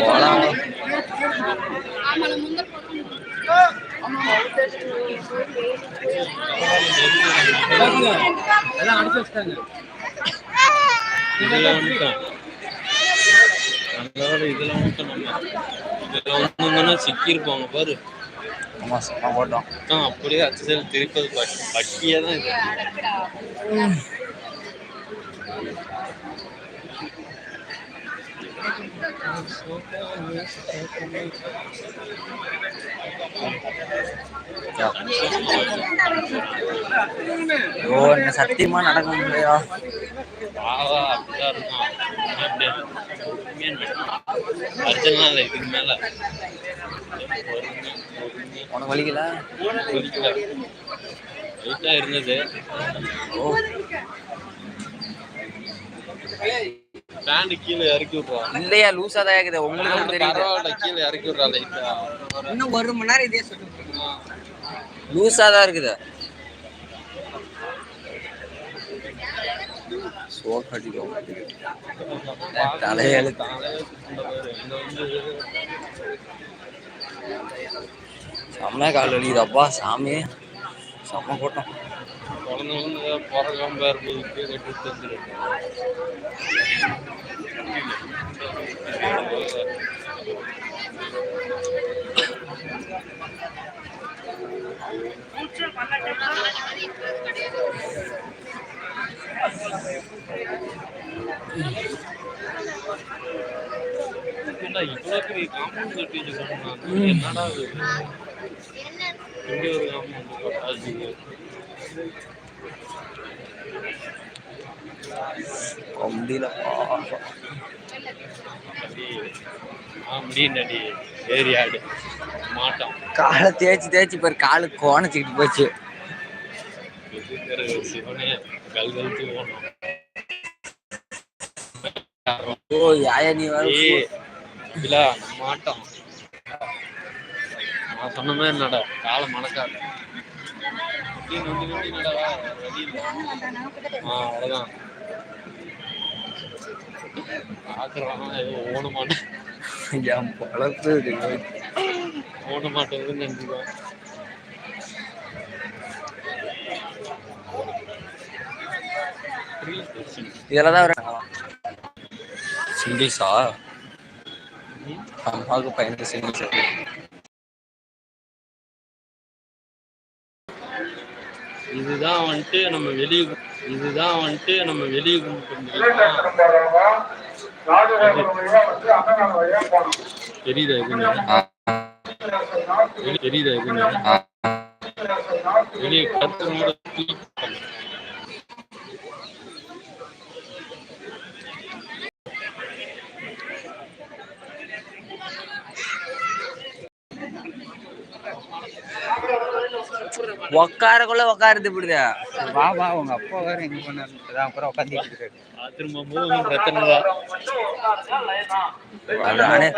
போலாம் எல்லாம் அடிச்சு வச்சிட்டாங்க இதுல வந்துட்டோம் நல்ல இதுல வந்துட்டோம் நம்ம இதுல சிக்கியிருப்பாங்க பாரு. ஆமா சும்மா போட்டோம். அப்படியே அச்சல் திருப்பது பட்டி பட்டியே தான் இது. ஓ என்ன சத்தியமா நடக்க முடியலையா உனக்கு வலிக்கல? இருந்தது. ஓ. பேண்ட் கீழே இறக்கி விட்றா இல்லையா லூசா தான் இருக்குது. உங்களுக்கு தான் தெரியுது பரவாயில்ல கீழே இறக்கி விட்றா லைட்டா இன்னும் ஒரு மணி நேரம் இதே சொல்லிட்டு லூசா தான் இருக்குது. தலையெழுத்து. செம்ம கால் வலிக்குதப்பா சாமி. செம்ம கூட்டம். குழந்தை வந்து பிறக்காம இருக்கும்போது கட்டி என்னடா இவ்வளோ பெரிய காம்பவுண்ட் கட்டி வச்சிருக்காங்க என்னடா இங்கே ஒரு காம்பவுண்ட் ஏறி ஆடு மாட்டோம். காலை தேய்ச்சி தேய்ச்சி பாரு காலு கோணச்சிக்கிட்டு போச்சு. ஓ யாயா நீ வர இல்ல மாட்டோம். நான் சொன்ன மாதிரி நட காலை மணக்காது. நொண்டி நொண்டி நொண்டி நடவா ஆ அவ்வளவுதான். பாக்குறோம் ஏதோ ஓட மாட்டேன் என் பொழப்பு இது. ஓட மாட்டேங்குதுன்னு நினைச்சுக்கோ. இதெல்லாம் தான் வரும் சிங்கிள்ஸா அம்மாவுக்கு பையனுக்கு சிங்கிள்ஸ். இதுதான் வந்துட்டு நம்ம வெளியே இதுதான் வந்துட்டு நம்ம வெளியே கும்பிட்டு தெரியுதா வெளி- தெரியுதா இதுன்னு வெளியே கத்துறோட உக்காரக்குள்ள உக்காருது இப்படிதா வா வா உங்க அப்பா வேற எங்க பண்ணாரு அப்புறம் உட்காந்துட்டு அதானே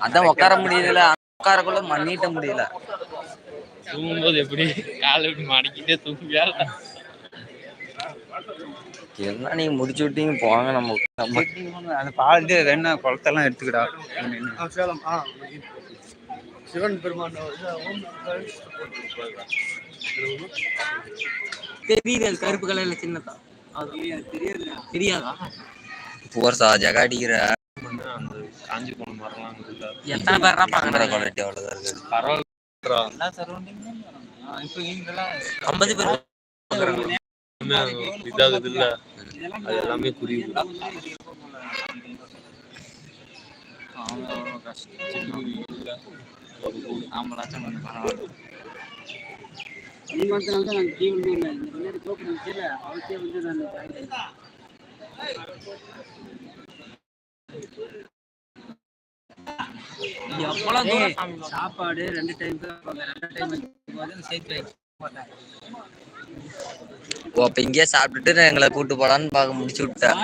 அதான் உட்கார முடியுதுல உட்காரக்குள்ள மண்ணிட்ட முடியல. தூங்கும்போது எப்படி காலை விட்டு மடக்கிட்டே தூங்குவியா என்ன நீங்க முடிச்சு விட்டீங்க? போங்க நம்ம அந்த பால் வேணா குளத்தெல்லாம் எடுத்துக்கிடா. சிவன் பெருமான் தெரியுது அது கருப்பு கலர்ல சின்னதா? தெரியாது தெரியாதா? போர்சா ஜகாடிக்கிற அந்த காஞ்சி போன மரம்லாம் எத்தனை பேர்னா கேமரா குவாலிட்டி அவ்வளவுதான் பரவாயில்ல ஐம்பது பேர் இதாகுது இல்ல. அது எல்லாமே புரியுது. கொஞ்சம் பரவாயில்ல. நாங்கள் முன்னாடி தோப்பு அவசியம் வந்து நான் சாப்பாடு ரெண்டு டைம் ரெண்டு டைம் சேர்த்து வைக்க ஓ அப்ப இங்கேயே சாப்பிட்டுட்டு எங்களை கூட்டு போலான்னு பார்க்க முடிச்சு விட்டேன்.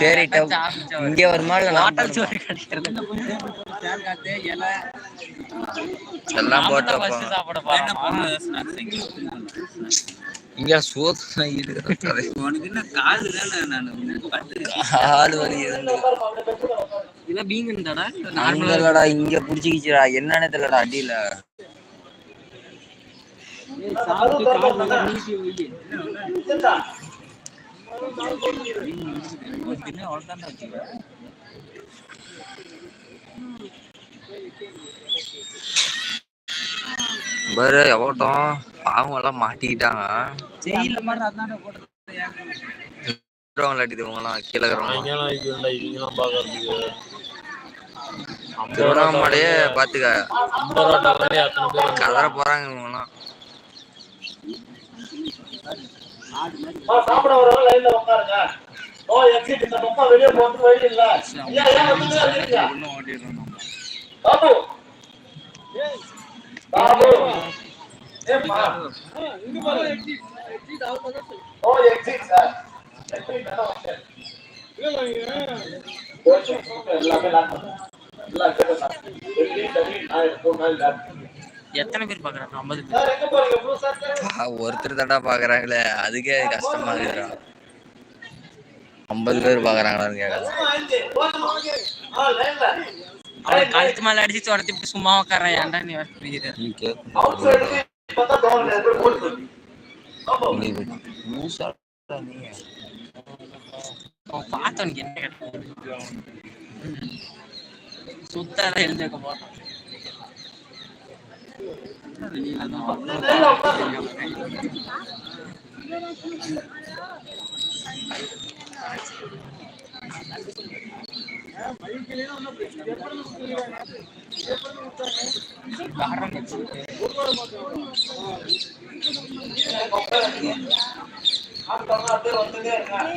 சரி இங்க வருமா இல்ல எல்லாம் போட்டு ஃபர்ஸ்ட் சாப்பிட போறோம். இங்க சோத்து ஆள் வலி இங்க புடிச்சுக்கிச்சுடா. என்னன்னு தெரியலடா அடியில சாப்பிட்டு கால் நல்லா நீட்டி வை பாரு எவட்டம் பாவம் எல்லாம் மாட்டிக்கிட்டாங்க. செய்யல மாதிரி அதான் போட்டு இவங்கலாம் கீழே திருவண்ணாமலையே பாத்துக்க. கதற போறாங்க இவங்கலாம் சாப்பிட வரவங்க லைன்ல உட்காருங்க. நோ எக்ஸிட் இந்த பக்கம் வெளியே போறது வழி இல்ல. ஐயா ஏன் வந்து இருக்கீங்க பாபு. பாபு. ஏம்மா? நோ எக்ஸிட் சார் எல்லாமே லாக் பண்ணுங்க எல்லாம் கேட்டா வெளியே தண்ணி நான் எடுத்து மேல எத்தனை பேர் பாக்குறாங்க? ஐம்பது பேர். ஒருத்தர் தடா பாக்குறாங்களே. அதுக்கே கஷ்டமா இருக்குடா ஐம்பது பேர் பாக்குறாங்களான்னு கேட்கலாம் கழுத்து மேல அடிச்சு தொடர்த்தி சும்மா உட்காரன் ஏன்டா நீ வர புரியுது நீ அவுட் சைடு பார்த்தா டோர் எப்படி போட்டு ஆமா அவன் பார்த்தவனுக்கு என்ன கேட்டான் சுத்தாதான் எழுந்திருக்க போறான் அப்படியே வந்துட்டே இருங்க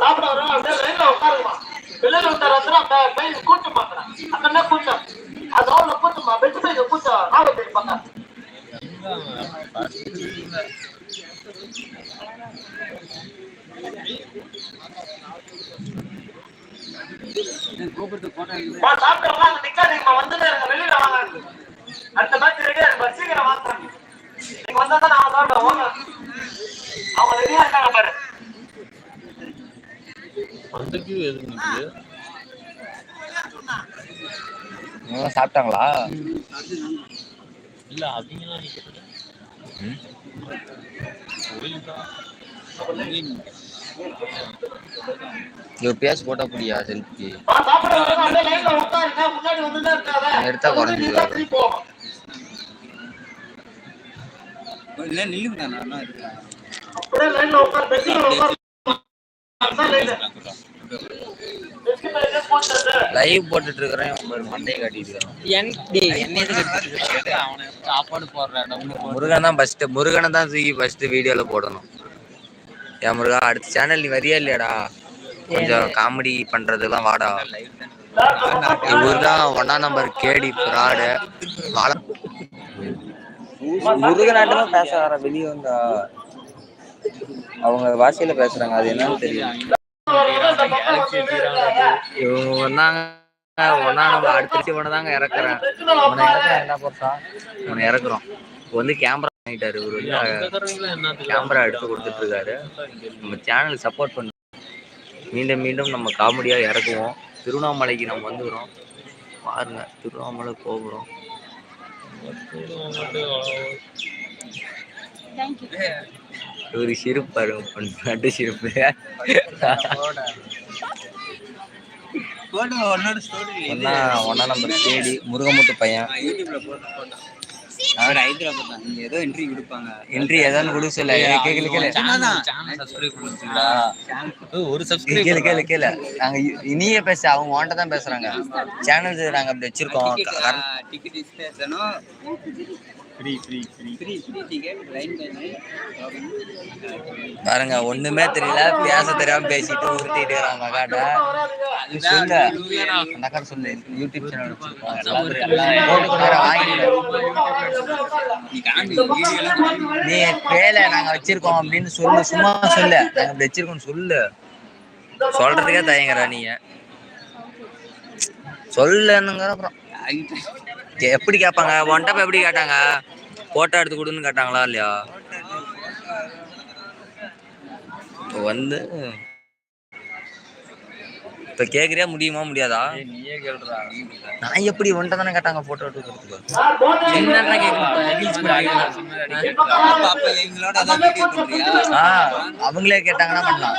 சாப்பிட வரோம் அப்படியே லைன்ல உட்கார வந்து அந்த கூட்டம் பாக்குறேன் அந்த கூட்டம் அது அவ்வளவு கூட்டமா பெற்று பையன் கூட்டம் நாலு பேர் போட்டா அங்க நிக்காதீங்கம்மா. வந்துட்டே இருங்க. வெளியில வாங்க. அடுத்த மேட்ச் ரெடியா இருக்கு சீக்கிரம் வாங்க. நீங்க வந்தா தான் நான் வாங்க அவங்க ரெடியா இருக்காங்க பாரு. அந்த கியூ எது நிக்குது இவங்க சாப்பிட்டாங்களா? இல்ல நிக்கிறது கோயில் தான் இவ பேஸ் போட்டா புரியா செல்ஃபி மா சாப்பிடுறவங்க அப்படியே லைன்ல உட்காருங்க முன்னாடி வந்துட்டே இருக்காத எடுத்தா குறைஞ்சு நீ தான் free போகும் இல்ல நில்லுங்க நான் இருக்கேன். அப்படியே லைன்ல உட்கார் பெஞ்சில உட்கார். அதான் லைன் பெஞ்சில எங்க போறது லைவ் போட்டுட்டு இருக்கிறேன் மண்டையை காட்டிட்டு உனக்கு முருகன் தான் ஃபர்ஸ்ட் முருகனை தான் தூக்கி ஃபர்ஸ்ட் வீடியோல போடணும். ஏன் முருகா அடுத்த சேனல் நீ வரியா இல்லையாடா? கொஞ்சம் காமெடி பண்றதெல்லாம் வாடா. இவர் தான் ஒன்னா நம்பர் கேடி ஃப்ராடு முருகனாட்டம் தான் பேச வர வெளியே வந்தா. அவங்க பாஷையில பேசுறாங்க அது என்னன்னு தெரியும் இவங்க வந்தாங்க ஒன்னா நம்ம அடுத்த தாங்க இறக்குறேன். உன்னை இறக்குறேன் என்ன போட்டா? உன்னை இறக்குறோம். இப்போ வந்து கேமரா வாங்கிட்டாரு இவர் வந்து கேமரா எடுத்து கொடுத்துட்டு இருக்காரு நம்ம சேனல் சப்போர்ட் பண்ணு. மீண்டும் மீண்டும் நம்ம காமெடியா இறக்குவோம். திருவண்ணாமலைக்கு நம்ம வந்துக்கிறோம் பாருங்க திருவண்ணாமலை போகிறோம் ஒரு சிரிப்பு பாருங்க பண்ணாட்டு சிரிப்பு. ஒன்னா நம்பர் கேடி முருகமுத்து பையன். யூடியூப்ல போட்டு போட்டோம் அவர் ஹைதராபாத் தான். இங்க ஏதோ கொடுப்பாங்க. ஏதாவது சொல்ல. கேளு சப்ஸ்கிரைப் கேளு கேளு நாங்க இனியே பேச அவங்க உன்கிட்ட தான் பேசுறாங்க. சேனல் நாங்க அப்படி வச்சிருக்கோம். டிக்கெட் லைன் பாருங்க ஒண்ணுமே தெரியல. பேச தெரியாம பேசிட்டு உருட்டிட்டு இருக்காங்க அக்காட்ட. நீ சொல்லு அந்த அக்கா சொல்லு. யூடியூப் சேனல் நீ கேள நாங்க வச்சிருக்கோம் அப்படின்னு சொல்லு. சும்மா சொல்லு. நாங்க இப்படி வச்சிருக்கோம் சொல்லு. சொல்றதுக்கே தயங்குற நீங்க சொல்லுங்க அப்புறம். எப்படி கேட்பாங்க ஒன்டப்ப எப்படி கேட்டாங்க? போட்டோ எடுத்து கொடுன்னு கேட்டாங்களா இல்லையா? இப்போ வந்து இப்ப கேக்குறியா முடியுமா முடியாதா? நான் எப்படி ஒன்ட்ட தானே கேட்டாங்க போட்டோ எடுத்து கொடுத்துக்கோ ஆ அவங்களே கேட்டாங்கன்னா பண்ணலாம்.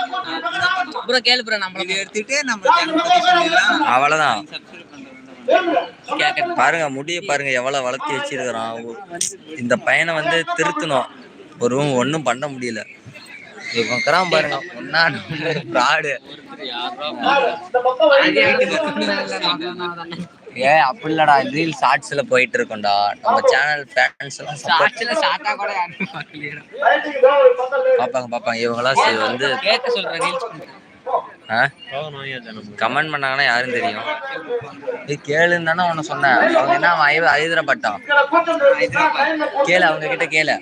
ப்ரோ கேளு ப்ரோ நம்ம வீடியோ எடுத்துட்டு நம்ம சேனல் பாருங்க முடிய பாருங்க எவ்வளவு வளர்த்தி வச்சிருக்கிறான் இந்த பையனை வந்து திருத்தணும். ஒரு ஒண்ணும் பண்ண முடியல. இவன் பாருங்க ஒன்னா ஃப்ராடு ஏ அப்படி இல்லடா ரீல் ஷார்ட்ஸ்ல போயிட்டு இருக்கோம்டா. நம்ம சேனல் ஃபேன்ஸ் எல்லாம் support ஷார்ட்டா கூட யாரும் பார்க்கலையா பாப்பாங்க வந்து கேட்க ரீல்ஸ் கமெண்ட் பண்ணாங்கன்னா யாரும் தெரியும். கேளுன்னு தானே உன்னை சொன்னேன். அவங்க என்ன அவன் ஐதராபாத்தான் கேளு அவங்க கிட்ட கேளு.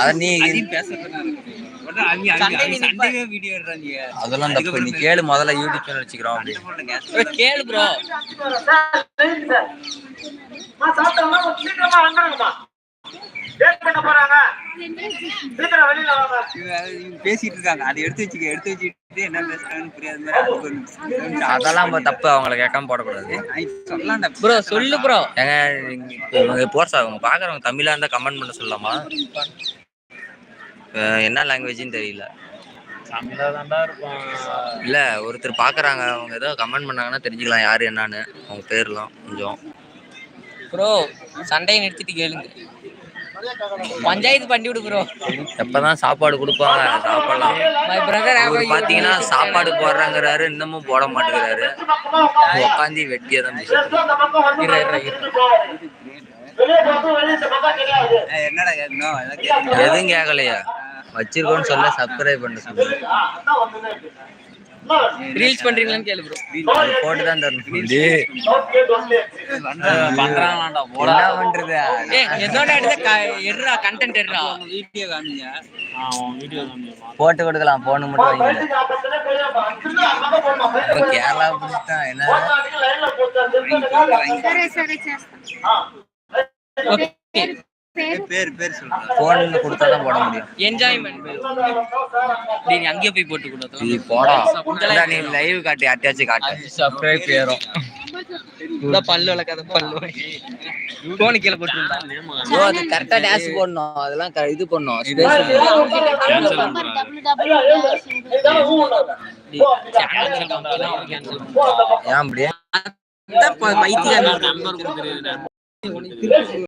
அத நீ சண்டே வீடியோ எடுறாங்க அதெல்லாம் தப்பு. நீ கேளு முதல்ல யூடியூப் சேனல் வச்சுக்கிறோம் கேளு ப்ரோ சாப்பிட்டோம்னா சீக்கிரமா வந்துருங்கம்மா வெயிட் பண்ண போறாங்க. சீக்கிரம் வெளியில வாங்க. பேசிட்டு இருக்காங்க. அதை எடுத்து வச்சுக்க எடுத்து வச்சுட்டு என்ன பேசுறாங்கன்னு புரியாத மாதிரி அதுக்கு ஒரு நிமிஷம். அதெல்லாம் இப்ப தப்பு. அவங்கள கேட்காம போடக்கூடாது. ப்ரோ சொல்லு ப்ரோ இவங்க போர்ஸ் அவங்க பாக்குறவங்க தமிழா இருந்தா கமெண்ட் பண்ண சொல்லலாமா? என்ன லாங்குவேஜ்னு தெரியல. இல்ல ஒருத்தர் பாக்குறாங்க. அவங்க ஏதோ கமெண்ட் பண்ணாங்கன்னா தெரிஞ்சுக்கலாம் யாரு என்னன்னு. அவங்க பேர்லாம் கொஞ்சம். ப்ரோ சண்டையை நிறுத்திட்டு கேளுங்க. பஞ்சாயத்து பண்ணி விடு ப்ரோ எப்பதான் சாப்பாடு கொடுப்பாங்க சாப்பிடலாம். மை பிரதர் அவரு பாத்தீங்கன்னா சாப்பாடு போடுறாங்கிறாரு இன்னமும் போட மாட்டேங்கிறாரு. உட்காந்து வெட்டியா தான் என்னடா கேட்கணும்? எதுவும் கேட்கலையா? வச்சிருக்கோன்னு சொல்ல சப்ஸ்கிரைப் பண்ண சொல்லு ரீல்ஸ் பண்றீங்களான்னு கேளு ப்ரோ போட்டு தான் தரணும். ஓகே. பண்றாங்களாண்டா என்ன பண்றது? எதோட எடுத்த எடுறா கண்டென்ட் எடுறா. வீடியோ காமிங்க. அவன் வீடியோ தான் போட்டு கொடுக்கலாம் போன மட்டும் வைங்க கேரளா பிடிச்சிட்டான் என்ன? பேர்? பேர் சொல்லுங்க போன்ல கொடுத்தா தான் போட முடியும். என்ஜாய்மென்ட் நீ அங்கேயே போய் போட்டு கொடுத்தா நீ போடா. நீ லைவ் காட்டி அட்டாச் காட்டு. பல்லு வளக்காத பல்லு. அது கரெக்ட்டா டாஷ் போடணும். அதெல்லாம் இது பண்ணனும் ஏன்